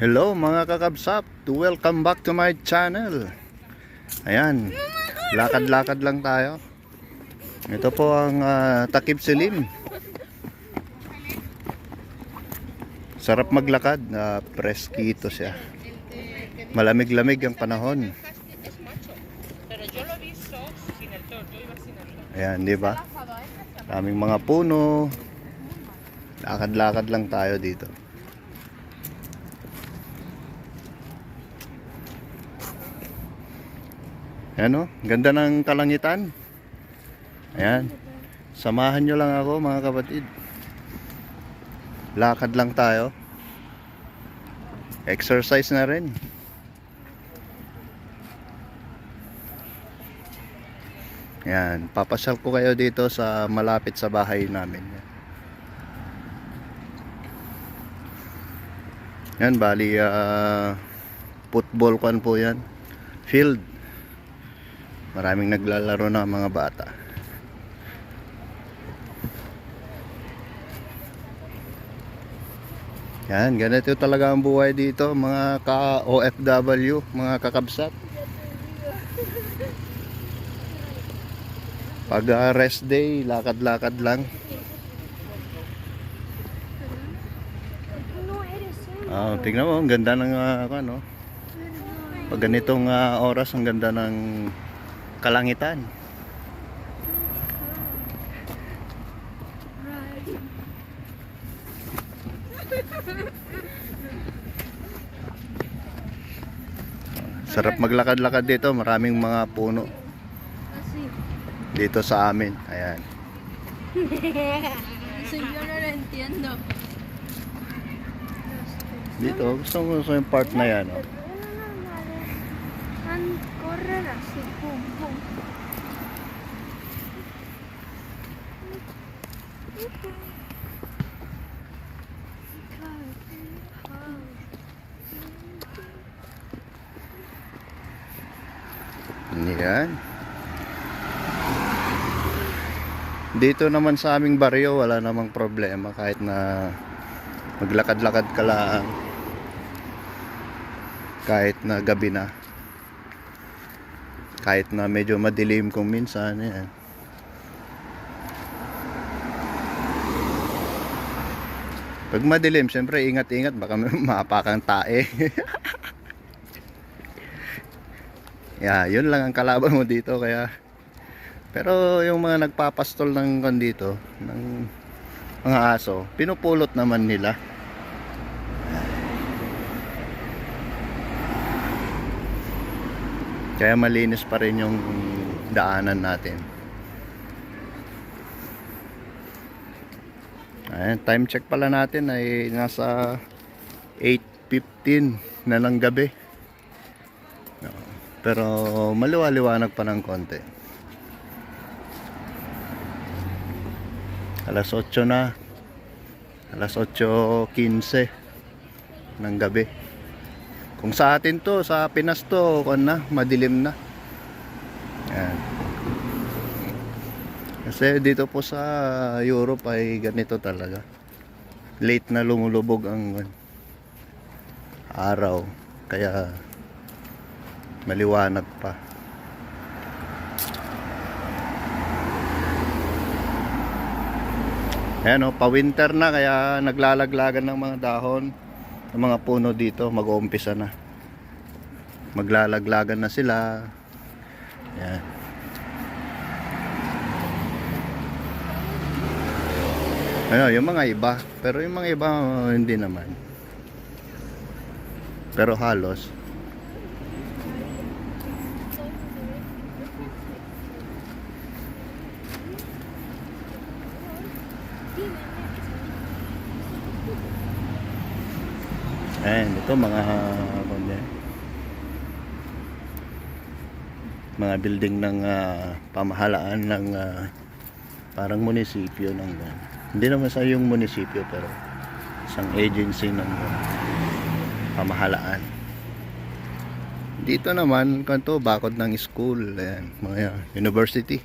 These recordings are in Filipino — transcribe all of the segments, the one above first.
Hello mga kakabsap, welcome back to my channel. Ayan, lakad-lakad lang tayo. Ito po ang ah, Takip Silim. Sarap maglakad, na preskito siya. Malamig-lamig ang panahon. Ayan, di ba? Daming mga puno. Lakad-lakad lang tayo dito. Ayan o, ganda ng kalangitan. Ayan. Samahan nyo lang ako mga kapatid. Lakad lang tayo. Exercise na rin. Yan, papasyal ko kayo dito sa malapit sa bahay namin. Yan, bali ah, football kan po yan. Field. Maraming naglalaro na mga bata. Yan, ganito talaga ang buhay dito, mga ka-OFW, mga kakabsat. Pag ah, rest day, lakad-lakad lang. Ah, tingnan mo, ang ganda ng ah, ano. Pag ganitong ah, oras, ang ganda ng kalangitan. Sarap maglakad-lakad dito, maraming mga puno dito sa amin. Ayan. Dito, gusto ko gusto yung part na yan. Oh. Así, pum, pum. Yan. Dito naman sa aming baryo, wala namang problema kahit na maglakad-lakad ka lang. Kahit na gabi na. Kahit na medyo madilim kung minsan. Yan. Pag madilim, syempre ingat-ingat baka may mapakang tae. Yeah, yun lang ang kalaban mo dito kaya pero yung mga nagpapastol ng kan dito ng mga aso, pinupulot naman nila. Kaya malinis pa rin yung daanan natin. Ayan, time check pala natin ay nasa 8.15 na ng gabi. Pero maliwa-liwanag pa ng konti. Alas 8 na. Alas 8.15 ng gabi. Kung sa atin to, sa Pinas to, kung na, madilim na. Yan. Kasi dito po sa Europe ay ganito talaga. Late na lumulubog ang araw. Kaya maliwanag pa. Ayan o, pa-winter na kaya naglalaglagan ng mga dahon ng mga puno dito, mag-uumpisa na. Maglalaglagan na sila. Ayan. Ano, yung mga iba. Pero yung mga iba, hindi naman. Pero halos. Ayan, ito mga mga building ng ah, pamahalaan ng ah, parang munisipyo ng ah, hindi naman sa yung munisipyo pero isang agency ng ah, pamahalaan. Dito naman kanto bakod ng school, ayan, mga university.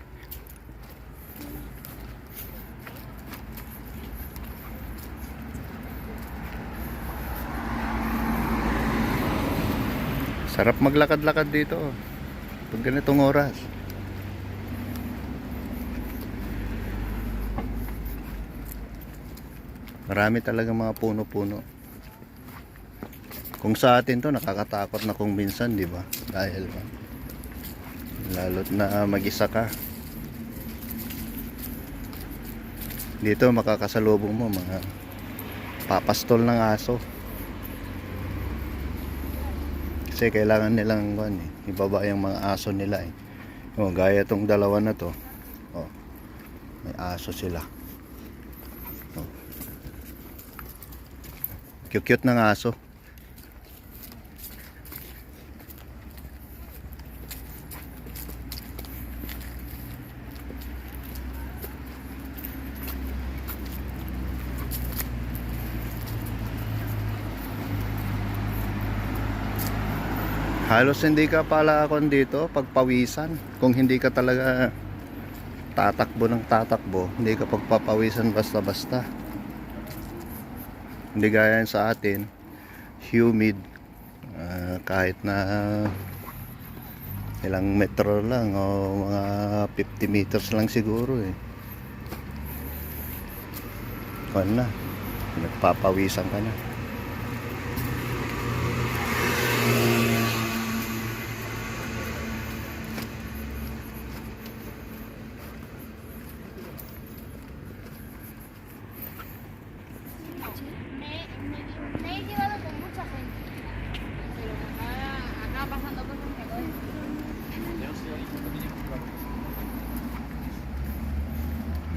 Sarap maglakad-lakad dito. Pag ganitong oras. Marami talaga mga puno-puno. Kung sa atin to nakakatakot na kung minsan, di ba? Dahil lalo't na mag-isa ka. Dito makakasalubong mo mga papastol ng aso. Kasi kailangan nilang kuwan eh, ibaba yung mga aso nila eh. Oh, gaya tong dalawa na to. Oh. May aso sila. Oh. Cute-cute ng aso. Halos hindi ka pala ako dito pagpawisan. Kung hindi ka talaga tatakbo ng tatakbo, hindi ka pagpapawisan basta-basta. Hindi gaya sa atin, humid, ah, kahit na ilang metro lang o mga 50 meters lang siguro eh. Kung na, nagpapawisan ka na.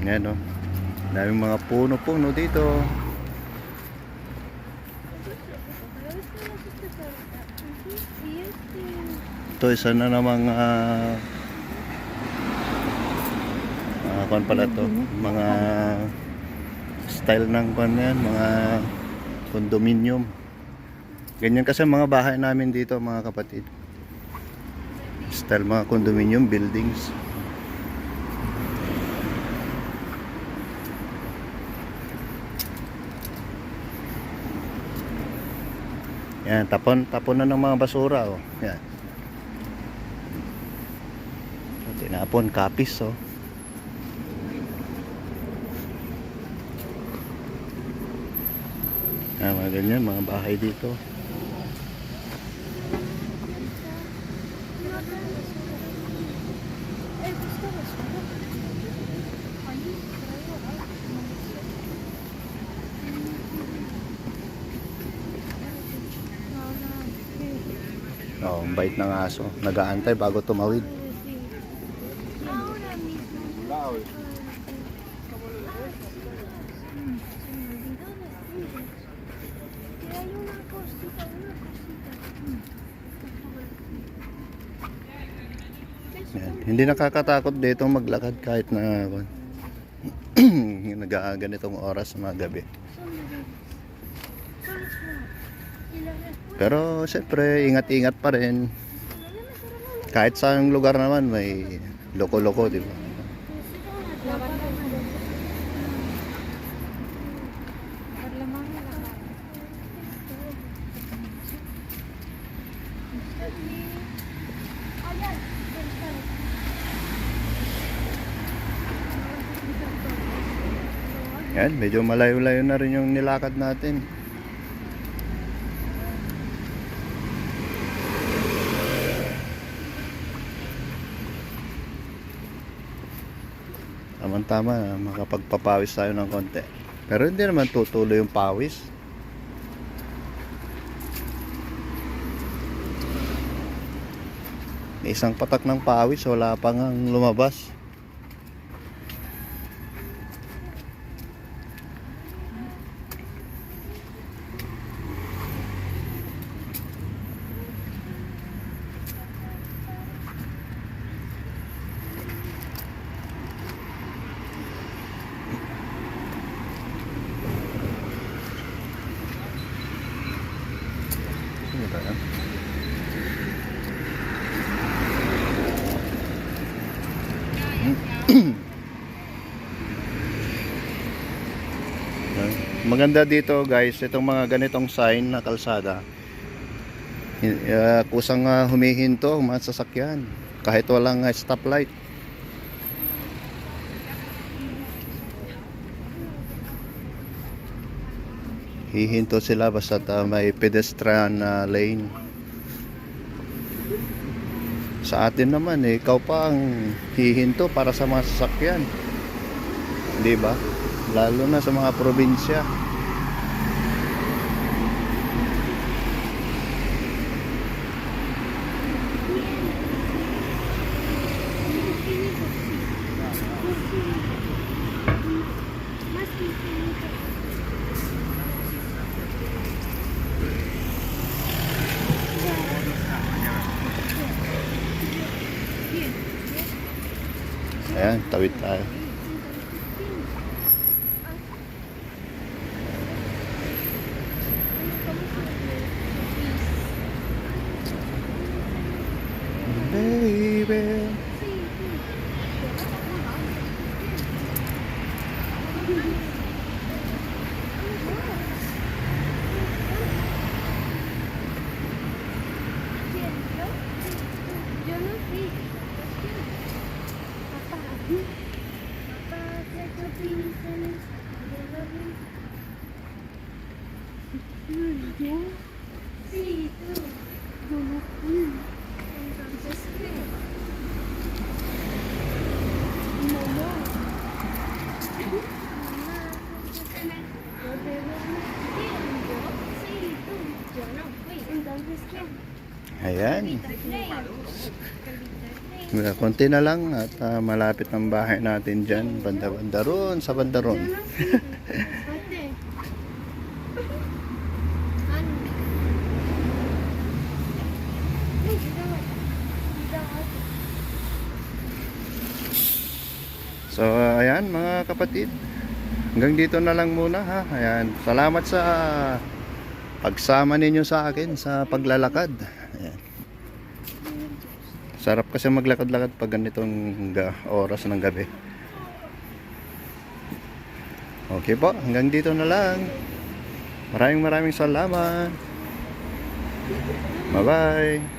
Yan o. Daming mga puno-puno dito. Ito isa na namang uh, uh, kwan pala to. Mga style ng kwan yan, mga condominium. Ganyan kasi mga bahay namin dito mga kapatid. Style mga condominium buildings. Yan, tapon, tapon na ng mga basura oh. Yan. Tinapon, kapis oh. Yan, mga ganyan, mga bahay dito. Eh, gusto basura. Ahí, traigo agua. No, no. Oh, ang bait ng aso. Nag-aantay bago tumawid. Ahora mismo. Mm, se me olvidó decirles que hay una cosita, una cosita. Mm. ¿Qué es Yan. Hindi nakakatakot dito maglakad kahit na nag-ganitong oras sa mga gabi. Pero siyempre, ingat-ingat pa rin. Kahit sa lugar naman may loko-loko, di ba? Yan, medyo malayo-layo na rin yung nilakad natin. Tama-tama, makapagpapawis tayo ng konti. Pero hindi naman tutuloy yung pawis. May isang patak ng pawis, wala pa nga lumabas. Ano ba yan? Maganda dito guys, itong mga ganitong sign na kalsada. Uh, kusang ah, humihinto mga sasakyan kahit walang ah, stoplight. Hihinto sila basta may pedestrian na lane. Sa atin naman eh, ikaw pa ang hihinto para sa mga sasakyan. Di ba? Lalo na sa mga probinsya. Ayan, tawid tayo. Ayan. Konti na lang at ah, malapit ang bahay natin dyan. Banda-banda ron, sa banda ron. Ate. Ano? Ay, dito ba? Dito ate. So, ayan mga kapatid. Hanggang dito na lang muna ha. Ayan. Salamat sa pagsama ninyo sa akin sa paglalakad. Ayan. Sarap kasi maglakad-lakad pag ganitong ga- oras ng gabi. Okay po, hanggang dito na lang. Maraming maraming salamat. Bye-bye.